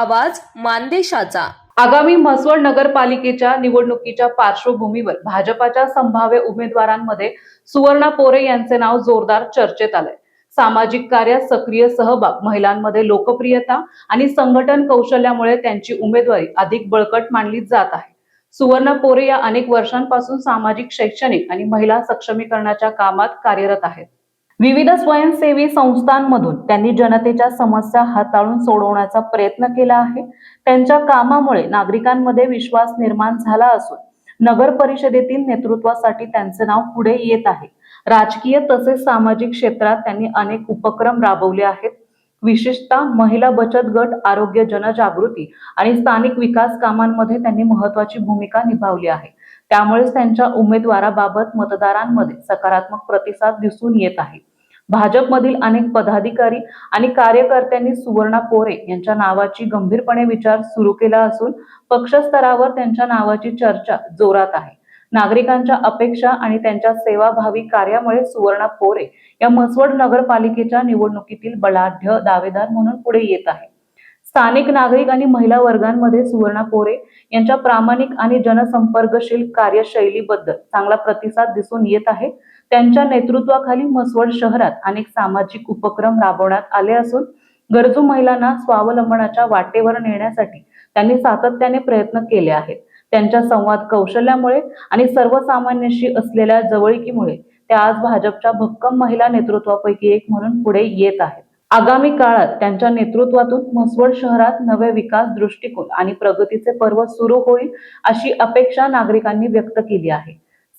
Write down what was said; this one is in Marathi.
आवाज मानदेशाचा. आगामी म्हसवड नगरपालिकेच्या निवडणुकीच्या पार्श्वभूमीवर भाजपाच्या संभाव्य उमेदवारांमध्ये सुवर्णा पोरे यांचे नाव जोरदार चर्चेत आलंय. सामाजिक कार्यात सक्रिय सहभाग महिलांमध्ये लोकप्रियता आणि संघटन कौशल्यामुळे त्यांची उमेदवारी अधिक बळकट मानली जात आहे. सुवर्ण पोरे या अनेक वर्षांपासून सामाजिक शैक्षणिक आणि महिला सक्षमीकरणाच्या कामात कार्यरत आहेत. विविध स्वयंसेवी संस्थांमधून त्यांनी जनतेच्या समस्या हाताळून सोडवण्याचा प्रयत्न केला आहे. त्यांच्या कामामुळे नागरिकांमध्ये विश्वास निर्माण झाला असून नगर परिषदेतील नेतृत्वासाठी त्यांचे नाव पुढे येत आहे. राजकीय तसेच सामाजिक क्षेत्रात त्यांनी अनेक उपक्रम राबवले आहेत. विशेषतः महिला बचत गट आरोग्य जनजागृती आणि स्थानिक विकास कामांमध्ये त्यांनी महत्वाची भूमिका निभावली आहे. त्यामुळेच त्यांच्या उमेदवाराबाबत मतदारांमध्ये सकारात्मक प्रतिसाद दिसून येत आहे. भाजपमधील अनेक पदाधिकारी आणि कार्यकर्त्यांनी सुवर्णा पोरे यांच्या नावाची गंभीरपणे विचार सुरू केला असून पक्षस्तरावर त्यांच्या नावाची चर्चा जोरात आहे. नागरिकांच्या अपेक्षा आणि त्यांच्या सेवाभावी कार्यामुळे सुवर्णा पोरे या म्हसवड नगरपालिकेच्या निवडणुकीतील बलाढ्य दावेदार म्हणून पुढे येत आहे. स्थानिक नागरिक आणि महिला वर्गांमध्ये सुवर्णा कोरे यांच्या प्रामाणिक आणि जनसंपर्कशील कार्यशैलीबद्दल चांगला प्रतिसाद दिसून येत आहे. त्यांच्या नेतृत्वाखाली म्हसवड शहरात अनेक सामाजिक उपक्रम राबवण्यात आले असून गरजू महिलांना स्वावलंबनाच्या वाटेवर नेण्यासाठी त्यांनी सातत्याने प्रयत्न केले आहेत. त्यांच्या संवाद कौशल्यामुळे आणि सर्वसामान्यांशी असलेल्या जवळकीमुळे त्या आज भाजपच्या भक्कम महिला नेतृत्वापैकी एक म्हणून पुढे येत आहेत. आगामी काळात त्यांच्या नेतृत्वातून म्हसवड शहरात नवे विकास दृष्टिकोन आणि प्रगतीचे पर्व सुरू होईल अशी अपेक्षा नागरिकांनी व्यक्त केली आहे.